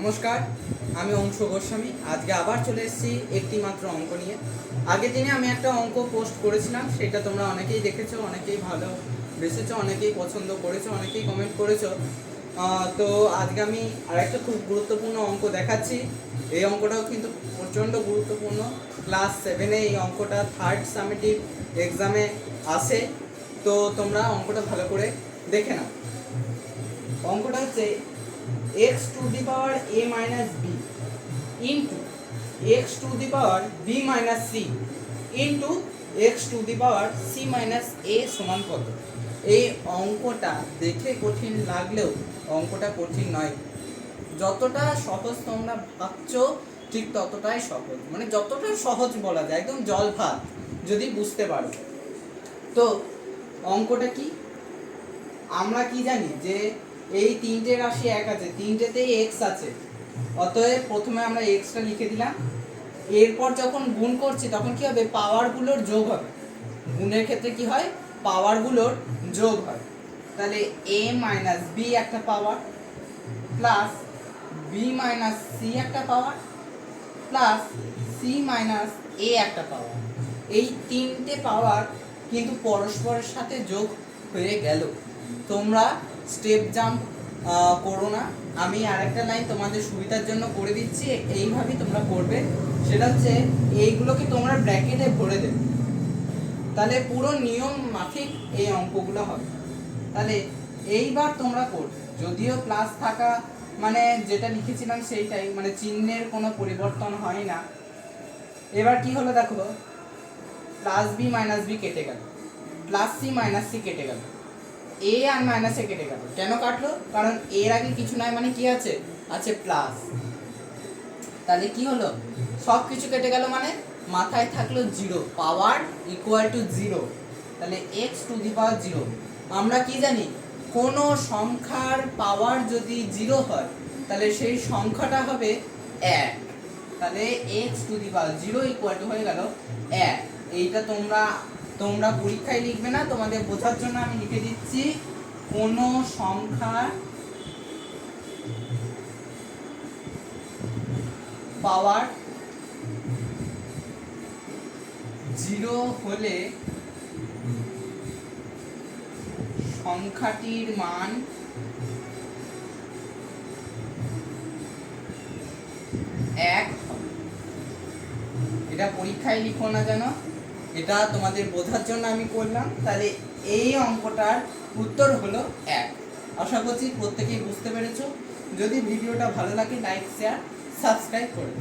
নমস্কার, আমি অংশ গোস্বামী। আজকে আবার চলে এসেছি একটি মাত্র অঙ্ক নিয়ে। আগের দিনে আমি একটা অঙ্ক পোস্ট করেছিলাম, সেটা তোমরা অনেকেই দেখেছ, অনেকেই ভালো বেসেছো, অনেকেই পছন্দ করেছ, অনেকেই কমেন্ট করেছ। তো আজকে আমি আরেকটা খুব গুরুত্বপূর্ণ অঙ্ক দেখাচ্ছি। এই অঙ্কটাও কিন্তু প্রচণ্ড গুরুত্বপূর্ণ। ক্লাস সেভেনে এই অঙ্কটা থার্ড সামেটিভ এক্সামে আসে। তো তোমরা অঙ্কটা ভালো করে দেখে নাও। অঙ্কটা হচ্ছে X to the power A minus B into X to the power B minus C into X to the power C minus A সমান কত? এই অঙ্কটা দেখে কঠিন লাগলেও অঙ্কটা কঠিন নয়। যতটা সহজ তোমরা ভাবছ, ঠিক ততটাই সহজ। মানে যতটা সহজ বলা যায়, একদম জল ভাত, যদি বুঝতে পারো। তো অঙ্কটা কি? আমরা কি জানি যে এই তিনটে রাশি এক আছে। তিনটেতেই এক্স আছে। অতএব প্রথমে আমরা এক্সটা লিখে দিলাম। এরপর যখন গুণ করছি, তখন কি হবে? পাওয়ারগুলোর যোগ হবে। গুণের ক্ষেত্রে কি হয়? পাওয়ারগুলোর যোগ হয়। তাহলে এ মাইনাস বি একটা power plus B minus C একটা power plus C minus A একটা পাওয়ার এই তিনটে পাওয়ার কিন্তু পরস্পরের সাথে যোগ হয়ে গেল। তোমরা স্টেপ জাম্প করো না। আমি আরেকটা লাইন তোমাদের সুবিধার জন্য করে দিচ্ছি। এইভাবেই তোমরা করবে। সেটা হচ্ছে, এইগুলোকে তোমরা ব্র্যাকেটে ভরে দেবে। তাহলে পুরো নিয়ম মাফিক এই অঙ্কগুলো হবে। তাহলে এইবার তোমরা করবে। যদিও প্লাস থাকা মানে যেটা লিখেছিলাম সেইটাই মানে চিহ্নের কোনো পরিবর্তন হয় না। এবার কি হলো দেখো? প্লাস বি মাইনাস বি কেটে গেল। প্লাস সি মাইনাস সি কেটে গেল। এ আর মাইনাসে কেটে গেল। কেন কাটলো? কারণ এর আগে কিছু নাই মানে কি আছে? আছে প্লাস তাহলে কি হলো? সব কিছু কেটে গেল মানে? মাথায় থাকল zero power equal to zero তাহলে X to the power zero আমরা কি জানি? কোনো সংখ্যার পাওয়ার যদি জিরো হয়, তাহলে সেই সংখ্যাটা হবে এক। তাহলে X to the power zero equal to হয়ে গেল এক। এইটা তোমরা তোমরা পরীক্ষায় লিখবে না, তোমাদের বোঝার জন্য আমি লিখে দিচ্ছি কোনো সংখ্যা পাওয়ার জিরো হলে সংখ্যাটির মান এক। এটা পরীক্ষায় লিখো না যেন। এটা তোমাদের বোঝার জন্য আমি করলাম, তাহলে এই অঙ্কটার উত্তর হলো এক। আশা করছি প্রত্যেকেই বুঝতে পেরেছ। যদি ভিডিওটা ভালো লাগে লাইক শেয়ার সাবস্ক্রাইব করে